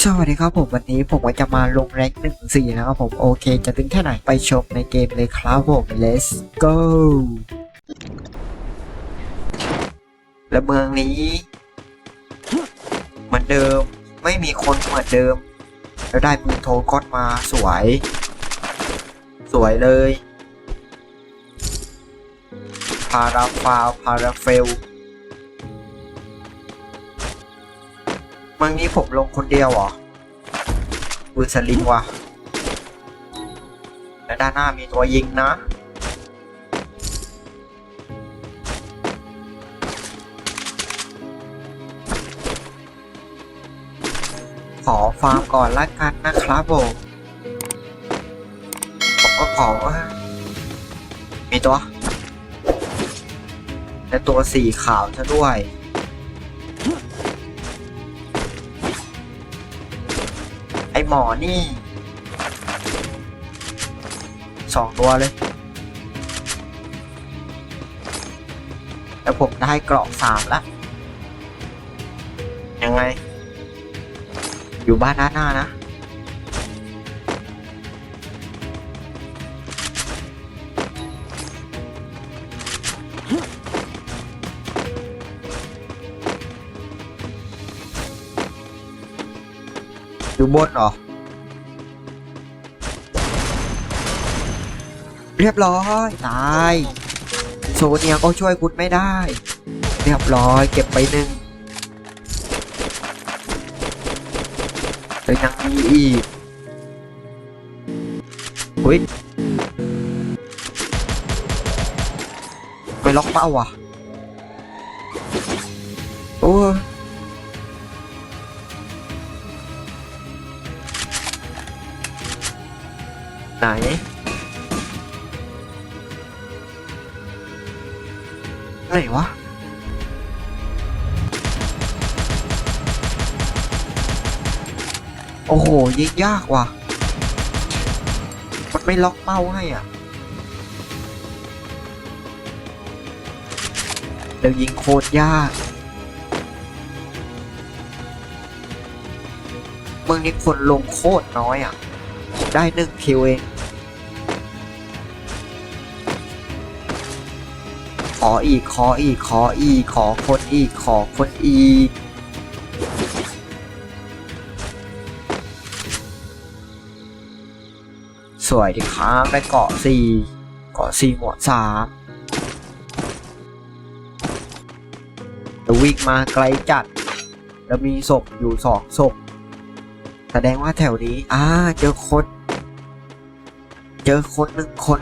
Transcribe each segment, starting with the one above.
สวัสดีครับผมวันนี้ผมก็จะมาลงแรงหนึ่งสี่นะครับผมโอเค จะถึงแค่ไหนไปชมในเกมเลยครับผม let's go และเมืองนี้เหมือนเดิมไม่มีคนเหมือนเดิม แล้วได้ปืนโทก็อดมาสวย สวยเลย พาราฟาวพาราเฟล มืองนี้ผมลงคนเดียวเหรอปืนสลิงว่ะและด้านหน้ามีตัวยิงนะ ขอฟาร์มก่อนละกันนะครับผม ผมก็ขอว่า มีตัว และตัวสีขาวซะด้วย หมอนี่สองตัวเลยแล้วผมได้เกราะสามละ ยังไง อยู่บ้านด้าหน้านะ อยู่บนเหรอ เรียบร้อย ตาย โซเนียก็ช่วยคุณไม่ได้ เรียบร้อย เก็บไปหนึ่งแต่ยังมีอีกอุ้ยไปล็อกเป้าอะโอ้ ไหน อะไหนวะ โอ้โห ยิงยากว่ะ มันไม่ล็อกเป้าให้อะ เดี๋ยวยิงโคตรยากเมืองนี้คนลงโคตรน้อยอะ ได้หนึ่งคิวเอง ออีกขออีกขออีกขอคนอีกขอคนอีกสวยดีครับได้เกาะสี่เกาะสี่หมวดสามแล้ววิ่งมาไกลจัด แล้วมีศพอยู่สองศพแสดงว่าแถวนี้อ่าเจอคน เจอคนหนึ่งคน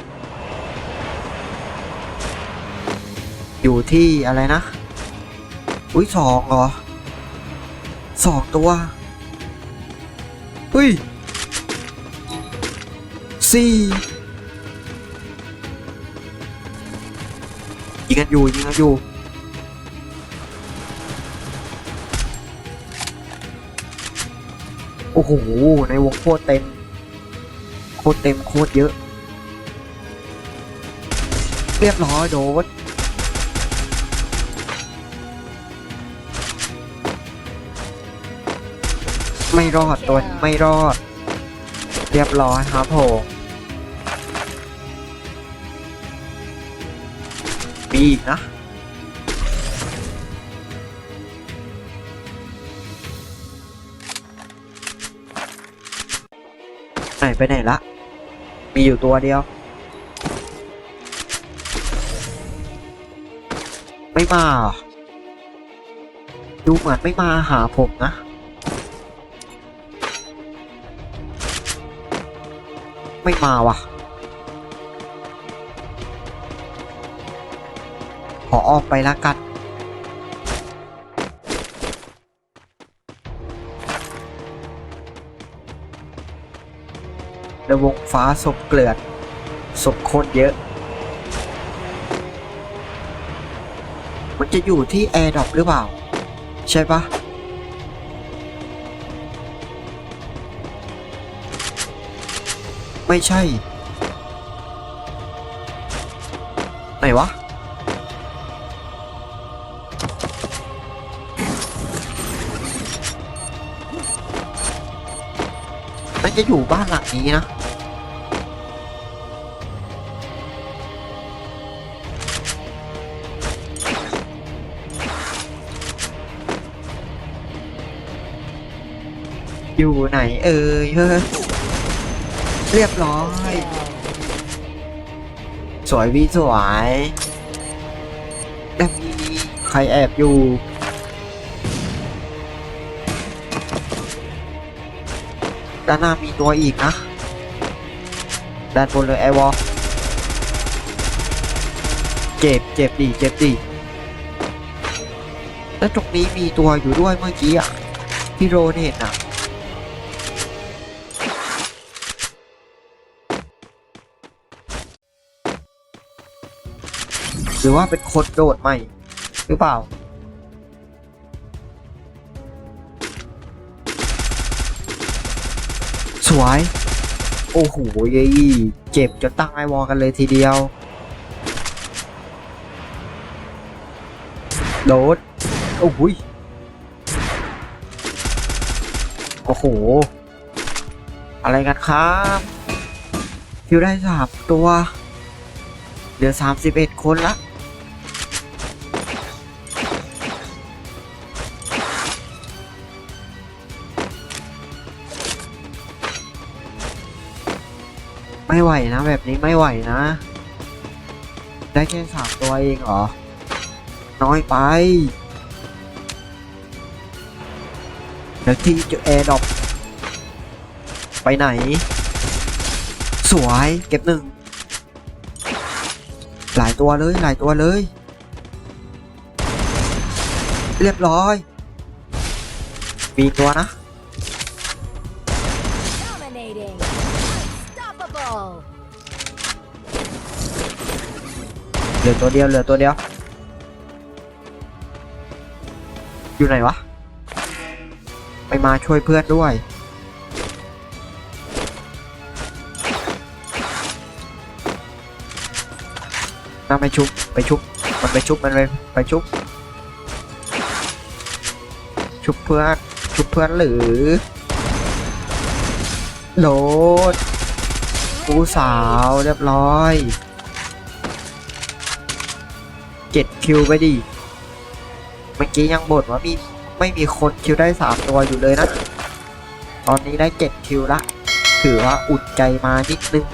อยู่ที่อะไรนะ อุ้ยสองเหรอสองตัวอุ้ยสี่ยิงกันอยู่ยิงกันอยู่โอ้โห ในวงโคตรเต็ม โคตรเต็มโคตรเยอะ เรียบร้อยโดน ไม่รอดตัวนี้ไม่รอด เรียบร้อยครับผมมีอีกนะไหนไปไหนละ มีอยู่ตัวเดียว ไม่มา ดูเหมือนไม่มาหาผมนะ ไม่มาว่ะขอออกไปละกันในวงฟ้าศพเกลือนศพคนเยอะ มันจะอยู่ที่แอร์ดรอปหรือเปล่า ใช่ปะ ไม่ใช่ ไหนวะาจะอยู่บ้านหลังนี้นะอยู่ไหนเอ่ยเฮ้ย เรียบร้อย สวยพี่สวยแต่มีใครแอบอยู่ ด้านหน้ามีตัวอีกนะ ด้านบนเลยไอวอลเจ็บเจ็บดิเจ็บดิแล้วตรงนี้มีตัวอยู่ด้วยเมื่อกี้อะที่โรนเห็นอะ หรือว่าเป็นคนโดดใหม่ หรือเปล่า สวย โอ้โหเยเจ็บจนตั้งไอวอลกันเลยทีเดียว โดด โอ้โหโอ้โห อะไรกันครับคิวได้สามตัว เหลือสามสิบเอ็ดคนละ ไม่ไหวนะแบบนี้ไม่ไหวนะ ได้แค่สามตัวเองเหรอ น้อยไป เดี๋ยวที่จะแอร์ดรอปไปไหน สวยเก็บหนึ่ง หลายตัวเลยหลายตัวเลย เรียบร้อย มีตัวนะ เหลือตัวเดียวเหลือตัวเดียว อยู่ไหนวะ ไปมาช่วยเพื่อนด้วย น่าไปชุบไปชุบ มันไปชุบ มันไปไปชุบ ชุบเพื่อน ชุบเพื่อนหรือ โดดกูสาวเรียบร้อย คิวไปดิ เมื่อกี้ยังบ่นว่ามีไม่มีคนคิวได้สามตัวอยู่เลยนะ ตอนนี้ได้เจ็ดคิวละ ถือว่าอุ่นใจมานิดนึง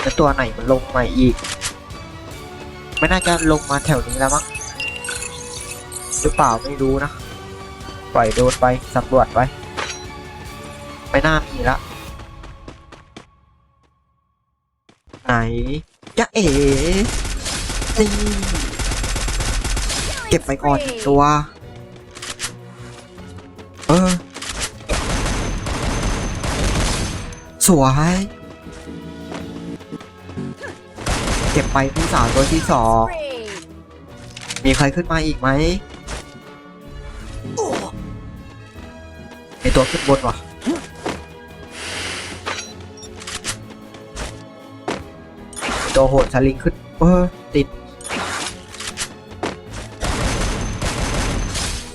แล้วตัวไหนมันลงใหม่อีก ไม่น่าจะลงมาแถวนี้แล้วมั้งหรือเปล่าไม่รู้นะ ปล่อยโดนไปสำรวจไป ไม่น่ามีละ ไหนจะเอ๋นี่เก็บไปก่อนตัวเออสวยเก็บไปผู้สาวตัวที่สองมีใครขึ้นมาอีกไหมไอตัวขึ้นบนวะ ตัวโหดสลิงขึ้นเออติด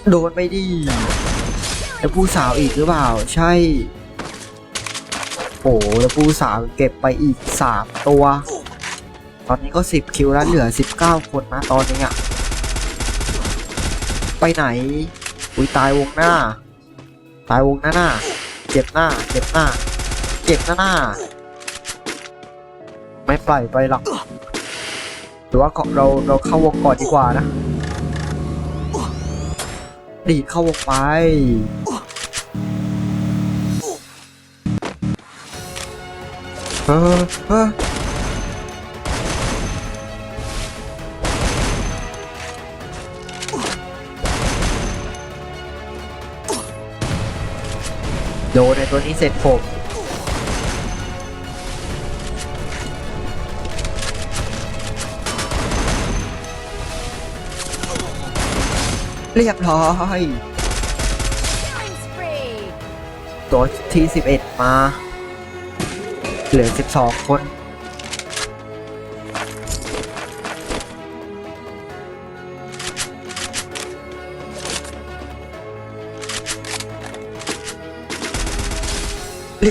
โดนไปดิแล้วผู้สาวอีกหรือเปล่า ใช่ โอ้แล้วผู้สาวเก็บไปอีกสามตัว ตอนนี้ก็สิบคิวแล้วเหลือสิบเก้าคนนะตอนนี้อะไปไหน อุ้ยตายวงหน้า ตายวงหน้าหน้า เจ็บหน้า เจ็บหน้า เจ็บหน้าหน้า ไม่ปล่อยไปหรอกหรือว่าเราเราเข้าวงก่อนดีกว่านะดีดเข้าวงไปเออเออโดนในตัวนี้เสร็จผม เรียบร้อยตัวที่ 11 มา เหลือ 12 คน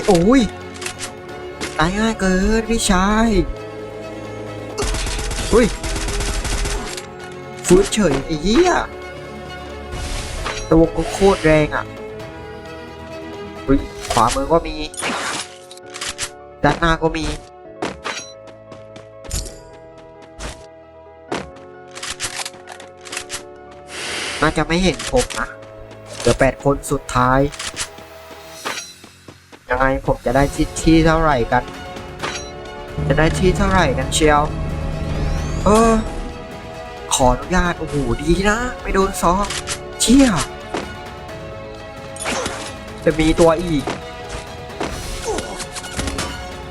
โอ้ย ตายง่ายเกินพี่ชายอุ้ยฟื้นเฉยไอ้เหี้ย ตัวก็โคตรแรงอะอุ้ยขวามือก็มี ด้านหน้าก็มี น่าจะไม่เห็นผมนะเหลือแปดคนสุดท้าย ยังไงผมจะได้ที่ที่เท่าไหร่กัน จะได้ที่เท่าไหร่กันเชียว เออ ขออนุญาต โอ้โห ดีนะ ไม่โดนซ้อมเชี่ย จะมีตัวอีก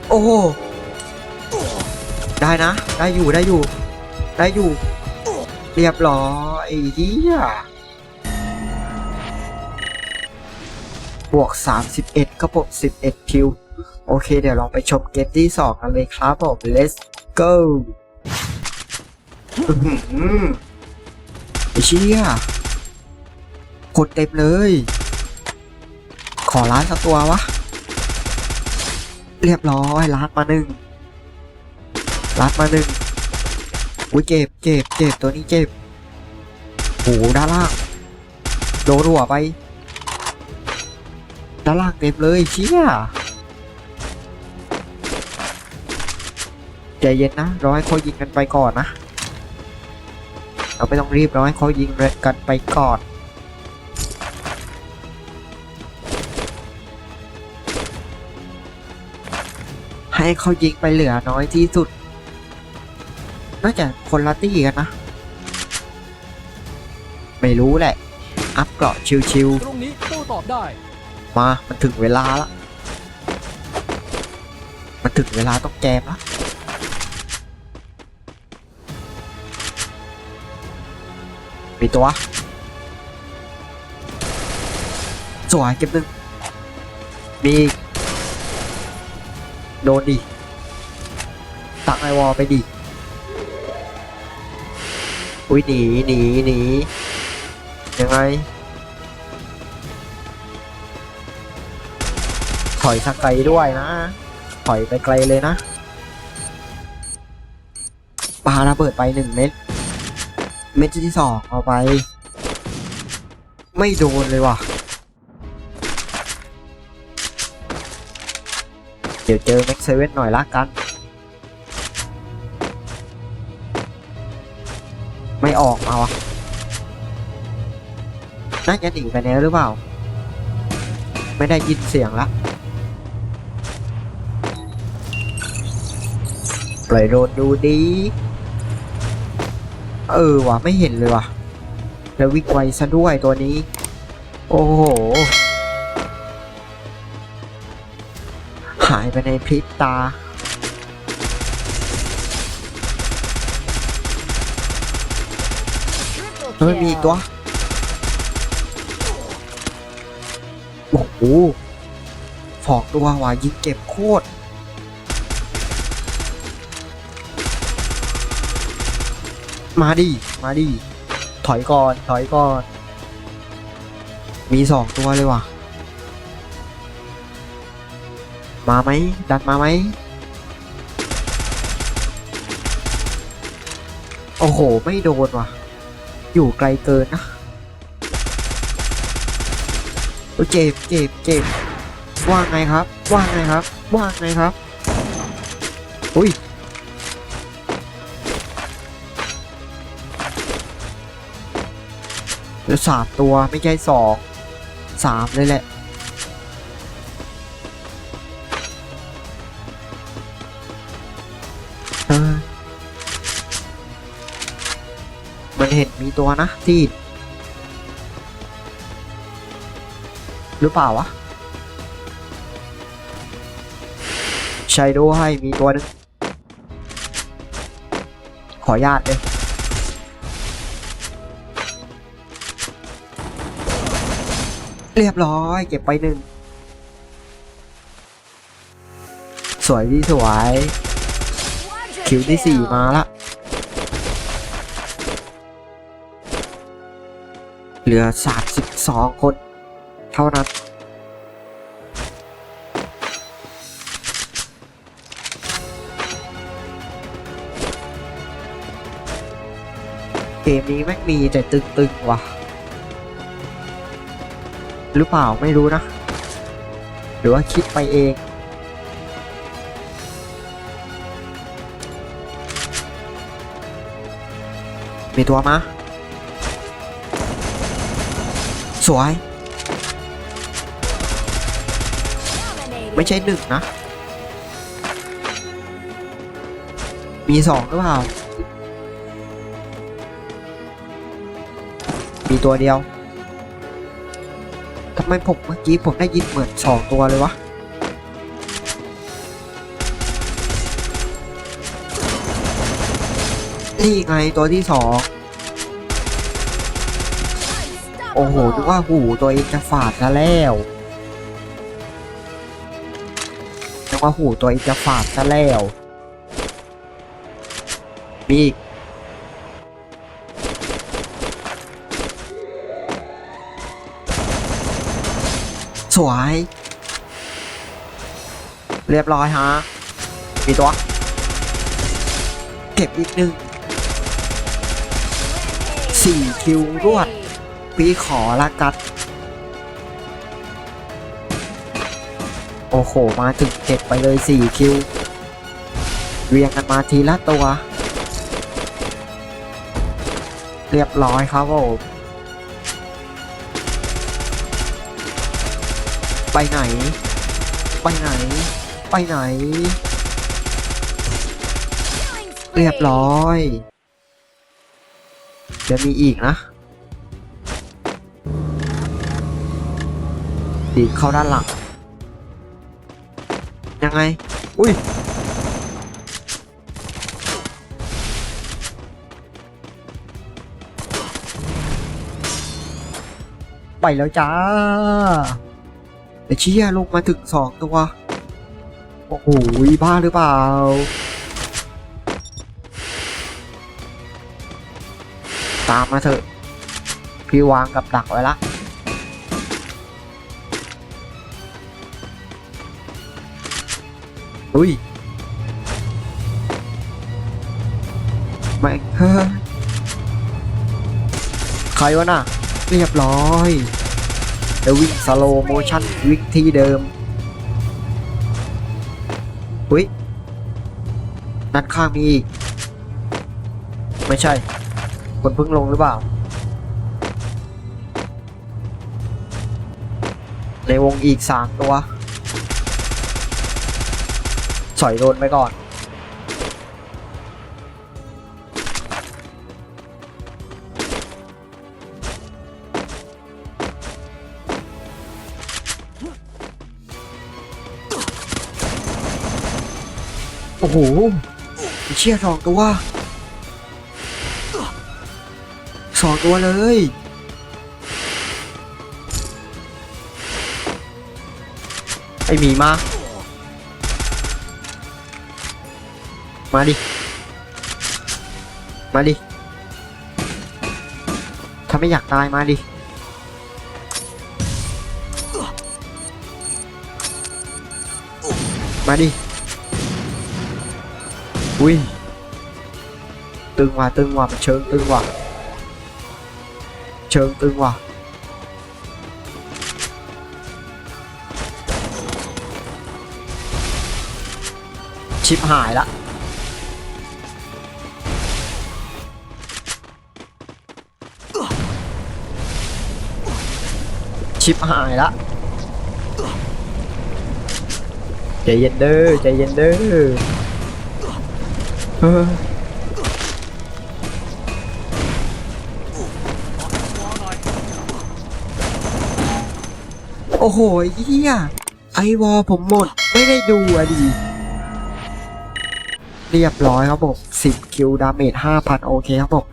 โอ้โหได้นะ ได้อยู่ได้อยู่ ได้อยู่ เรียบร้อยไอ้เหี้ยบวก 31 ก็บวก 11 คิว โอเค เดี๋ยวลองไปชมเกมที่ 2 กันเลยครับผม let's go ไอ้เชี่ยกดเต็มเลย อล้านสักตัววะ เรียบร้อยล้านมาหนึ่งล้านมาหนึ่งอุ้ยเจ็บเจ็บเจ็บตัวนี้เจ็บโหด้านล่างโดนหัวไปด้านล่างเต็มเลยเชี่ยใจเย็นนะรอให้เขายิงกันไปก่อนนะ เราไม่ต้องรีบรอให้เขายิงกันไปก่อน ให้เขายิงไปเหลือน้อยที่สุด น่าจะคนละตี้กันนะ ไม่รู้แหละ อัพเกราะชิวตรงนี้โต้ตอบได้ ๆ มา มันถึงเวลาละ มันถึงเวลาต้องแจมละ มีตัว สวยเก็บหนึ่งมีอีก โดนดิตักไอวอลไปดิ อุ้ยหนีหนีหนียังไง ถอยสักไกลด้วยนะ ถอยไปไกลเลยนะปาระเบิดไปหนึ่งเม็ด เม็ดที่สองเอาไป ไม่โดนเลยว่ะ เดี๋ยวเจอแม็กเซเว่นหน่อยละกัน ไม่ออกมาวะน่าจะหนีไปแล้วหรือเปล่า ไม่ได้ยินเสียงละปล่อยโดนดูดี เออวะไม่เห็นเลยวะแล้ววิ่งไวซะด้วยตัวนี้ โอ้โหายไปในพริบตา Triple เฮ้ยมีอีกตัว โอ้โหสองตัวว่ะยิงเก็บโคตร มาดิ มาดิ ถอยก่อน ถอยก่อน มีสองตัวเลยว่ะ มาไหมดันมาไหมโอ้โห ไม่โดนว่ะ อยู่ไกลเกินนะโอเจ็บเจ็บเจ็บว่าไงครับ ว่าไงครับ ว่าไงครับ อุ้ยเหลือสามตัวไม่ใช่สองสามเลยแหละ มันเห็นมีตัวนะที่ หรือเปล่าวะ ใช่ด้วยมีตัวหนึง ขออนุญาตเลยเรียบร้อย เก็บไปหนึ่ง สวยที่สวย คิวที่สี่มาละ เหลือ 32 คน เท่านั้นเกมนี้ไม่มีแต่ตึงๆว่ะ หรือเปล่าไม่รู้นะ หรือว่าคิดไปเองมีตัวมา สวย ไม่ใช่หนึ่งนะ มีสองหรือเปล่า มีตัวเดียวทำไมผมเมื่อกี้ผมได้ยินเหมือนสองตัวเลยวะนี่ไงตัวที่สอง โอ้โหนึกว่าหูตัวเองจะฝาดซะแล้วนึกว่าหูตัวเองจะฝาดซะแล้วมีอีกสวย เรียบร้อยฮะ มีตัว เก็บอีกหนึ่งสี่คิวรวด พี่ขอละกัด โอ้โห มาถึงเจ็ดไปเลยสี่คิว เรียงกันมาทีละตัว เรียบร้อยครับผมไปไหน ไปไหน ไปไหน เรียบร้อย จะมีอีกนะ ดีดเข้าด้านหลัง ยังไง อุ้ย ไปแล้วจ้าไอเชี่ยลงมาถึงสองตัว โอ้โหบ้าหรือเปล่าตามมาเถอะ พี่วางกับดักไว้ละ อุ้ยไม่ฮใครวะน่ะ เรียบร้อยเดววิ่งสโลโมชั่นวิ่งที่เดิมอุ้ยนัดข้างมีอีก ไม่ใช่ คนเพิ่งลงหรือเปล่า ในวงอีกสามตัว สอยโดนไปก่อน โอ้โหไอ้เชี่ยสองตัวสองตัวเลยไอหมีมา มาดิ มาดิ ถ้าไม่อยากตายมาดิ มาดิ อุ้ย ตึงว่ะตึงว่ะมันเชิงตึงว่ะ เชิงตึงว่ะชิปหายละ ชิปหายละใจเย็นเด้อใจเย็นเด้อเฮ้ยโอ้โหเฮียไอวอลผมหมด ไม่ได้ดูอะดิ เรียบร้อยครับผม10 คิว ดาเมจ 5,000 โอเคครับผม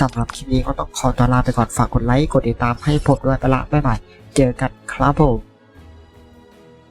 สำหรับคลิปนี้ก็ต้องขอตัวลาไปก่อน ฝากกดไลค์ กดติดตามให้ผมด้วยไปละบ๊ายบาย เจอกันครับผม